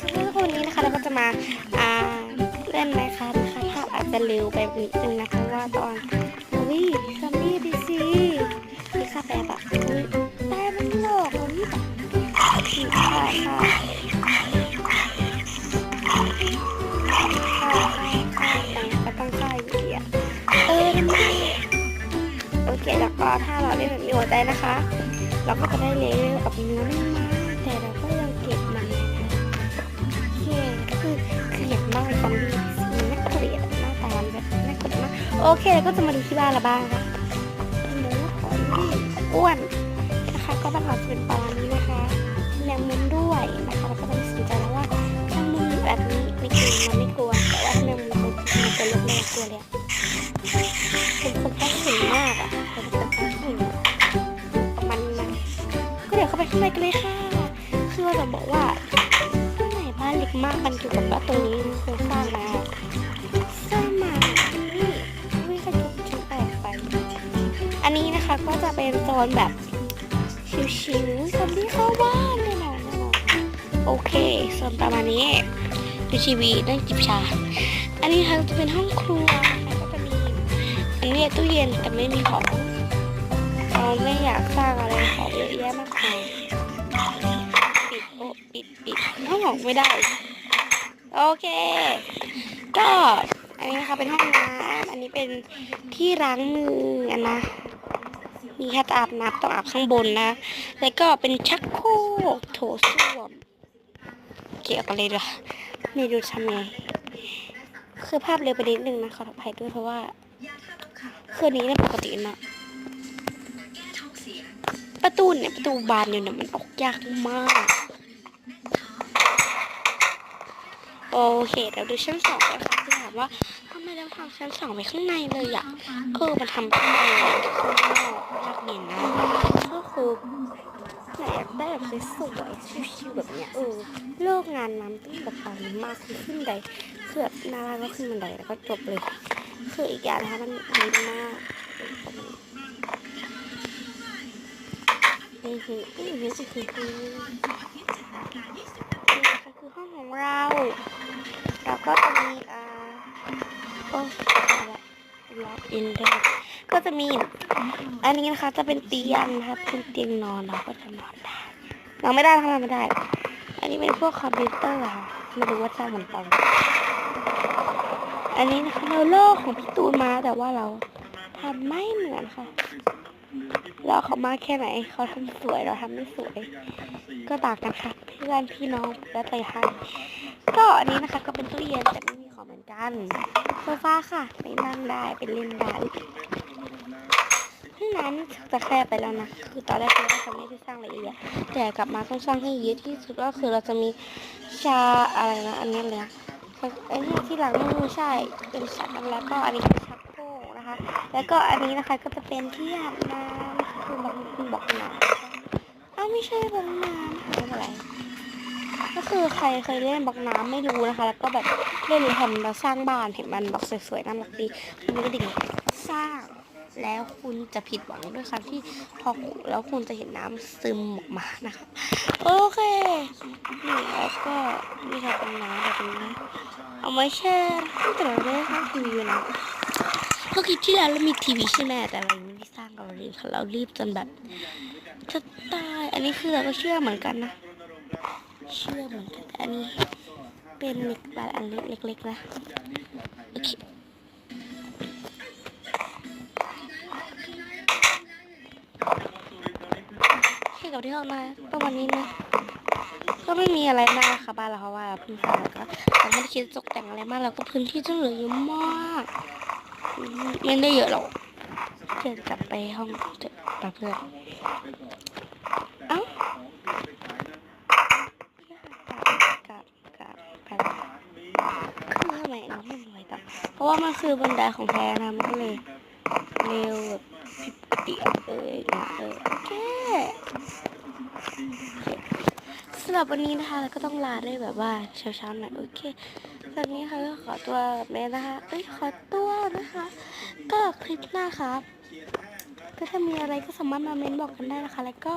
ซึ่งวันนี้นะคะเราก็จะมาอ่าเล่นไมคะนะคะภาพอาจจะเร็วไปนิดนึงนะคะว่าตอนอุ้ยซัมมี่ดีซีพี่ค่ะแบบอะอุ้ยแม่มันหลอกอุ้ยค่ะค่ะค่ะค่ะต่าอยู่ดีอะเออทำไมโอเคแล้วก็ถ้าเราเล่นแบบมีหัวใจนะคะ เราก็จะได้เลเวลกับเนื้อ โอเคแล้วก็จะมาดูที่บ้านเราบ้างค่ะหมูหอยอ้วนนะคะก็บ้านเราจะเป็นประมาณนี้นะคะแมงมุมด้วยนะคะเราก็ต้องสนใจแล้วว่าถ้ามุมแบบนี้ไม่กลัวมันไม่กลัวแต่ว่าถ้าแมงมุมตัวมันจะลุกไม่กลัวเลยเป็นคนแพ้ถึงมากอะเป็นคนแพ้ถึงประมาณนั้นก็เดี๋ยวเข้าไปข้างในกันเลยค่ะคือเราจะบอกว่าข้างในบ้านเล็กมากมันอยู่กับว่านตรงนี้โครงสร้างมา อันนี้นะคะก็จะเป็นโซนแบบชิวๆซอมบี้เข้าบ้านแน่นอนโอเคโซนประมาณนี้ดูทีวีนั่งจิบชา อันนี้ค่ะจะเป็นห้องครัวนะคะก็จะมีอันนี้ตู้เย็นแต่ไม่มีของเราไม่อยากสร้างอะไรของเยอะแยะมากมายปิดโอปิดปิดห้องของไม่ได้ โอเค ก็อันนี้นะคะเป็นห้องน้ำอันนี้เป็นที่ล้างมืออัน นะมีแค่อาบน้ำต้องอาบข้างบนนะ แล้วก็เป็นชักโครกโถส้วม เกี่ยวกันเลยดีกว่าไม่รู้ทำไง คือภาพเร็วไปนิดนึงนะขออภัยด้วยเพราะว่าคืนนี้เนี่ยปกตินะประตูเนี่ยประตูบานอยู่เนี่ยมันออกยากมาก โอเคเดี๋ยวดูชั้นสองนะคะคือถามว่า ทำไมเราทำชั้นสองไปข้างในเลยอะคือมันทำข้างในข้างนอกยากเย็นนะก็คือไหนอยากได้แบบสวยๆชิวๆแบบเนี้ยเออเลิกงานน้ำต้องแบบตอนนี้มากคือขึ้นไดคือบน้าร้านก็ขึ้นบันไดแล้วก็จบเลย คืออีกอย่างนะคะมันดีมากอือหืออือหืออือ จะมี อันนี้นะคะจะเป็นเตียงนะคะเป็นเตียงนอนเราก็จะนอนได้นอนไม่ได้ทำไม่ได้ อันนี้เป็นพวกคอมพิวเตอร์ค่ะไม่รู้ว่าสร้างเหมือนกันอันนี้นะคะเราโลกของพี่ตูนมาแต่ว่าเราทำไม่เหมือนค่ะแล้วเขามาแค่ไหนเขาทำสวยเราทำไม่สวย ก็ต่างกันค่ะเพื่อนพี่น้องและใจให้ก็อันนี้นะคะ ก็เป็นตู้เย็นแต่ไม่มีของเหมือนกันโซฟาค่ะไปนั่งได้ไปเล่นได้ ห้นจะแคบไปแล้วนะ คือตอนแรกเราจะไม่ได้สร้างละเอียด แต่กลับมาต้องสร้างให้เยอะที่สุดก็คือเราจะมีชาอะไรนะ อันนี้เลยไอ้นี่ที่หลังมือใช่ เป็นชักแล้วก็อันนี้เป็นชักโครกนะคะ แล้วก็อันนี้นะคะก็จะเป็นที่อาบน้ำคือบอกคุณบอกน้ำอ้าวไม่ใช่บอกน้ำไม่เป็นไรก็คือใครเคยเล่นบอกน้ำไม่รู้นะคะ แล้วก็แบบเล่นทำแล้วสร้างบ้านเห็นมันบอกสวยๆน่ารักดีคุณก็ดิ่งสร้าง แล้วคุณจะผิดหวังด้วยค่ะที่พอขุแล้วคุณจะเห็นน้ำซึมออกมานะคะโอเคนี่แล้วก็นี่ค่ะเป็นน้ำแบบนี้เอาไว้แช่แต่เราไม่ได้สร้างทีวีนะก็คิดที่แล้วเรามีทีวีใช่ไหมแต่เรายังไม่ได้สร้างกันเลยค่ะเรารีบจนแบบจะตายอันนี้คือเราก็เชื่อเหมือนกันนะเชื่อเหมือนกันอันนี้เป็นเล็กบบอันเล็กๆนะโอเค กับที่ห้องนะประมาณนี้นะก็ไม่มีอะไรมากค่ะบ้านเราเพราะว่าพิ่งสร้างแล้วก็เราไม่ได้คิดจะตกแต่งอะไรมากแล้วก็พื้นที่จะเหลือเยอะมากไม่ได้เยอะหรอกเดี๋ยวกลับไปห้องเจอกับเพื่อนเอ้ากลับกลับกลับคือทำไมเราไม่ไหวต่อเพราะว่ามันคือบันไดของแท้นะมันก็เลยเร็วแบบ ติเออนะเออโอเคสำหรับวันนี้นะคะก็ต้องลาด้วยแบบว่าเช้าๆหน่อยโอเคตอนนี้ค่ะก็ขอตัวแม่นะคะเอ้ยขอตัวนะคะ ก็คลิปหน้าครับก็ถ้ามีอะไรก็สามารถมาเมนบอกกันได้นะคะ แล้วก็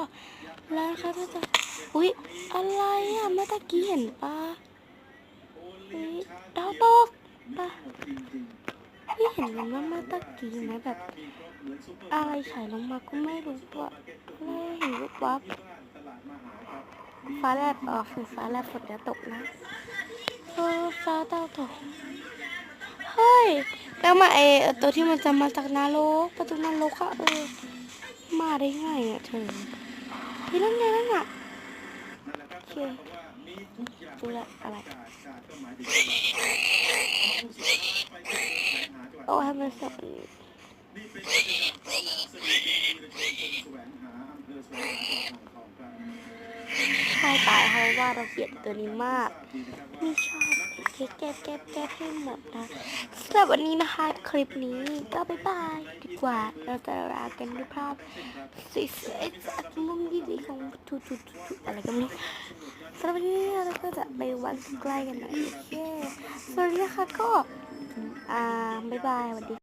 แล้วนะคะก็จะอุ๊ยอะไรอะเมื่อตะกี้เห็นปะอุ๊ยดาวตกปะ พี่เห็นมันว่าเมื่อตะกี้ไหมแบบ อะไรฉายลงมาก็ไม่รู้ว่าอะไรเห็นรูปวับฟ้าแลบออกฝนฟ้าแลบฝนจะตกนะเออฟ้าดาตกเฮ้ยแล้วมาไอเออตัวที่มันจะมาจากนรกประตูนรกอะเออมาได้ไงอะเธอพี่นั่นไงนั่นอะโอเครู้ละอะไร โอ้ให้มันสนใช่ตายเพราะว่าเราเกลียดตัวนี้มากไม่ชอบโอเคแก้แก้แก้ให้หมดนะสำหรับวันนี้นะคะคลิปนี้ก็บ๊ายบายดีกว่าเราจะลากันด้วยภาพสวยๆจากมุมดีๆของทุกๆๆอะไรก็ไม่รู้สำหรับวันนี้เราก็จะไปวันใกล้กันหน่อยโอเคสวัสดีนะคะก็ อ่าบ๊ายบายสวัสดี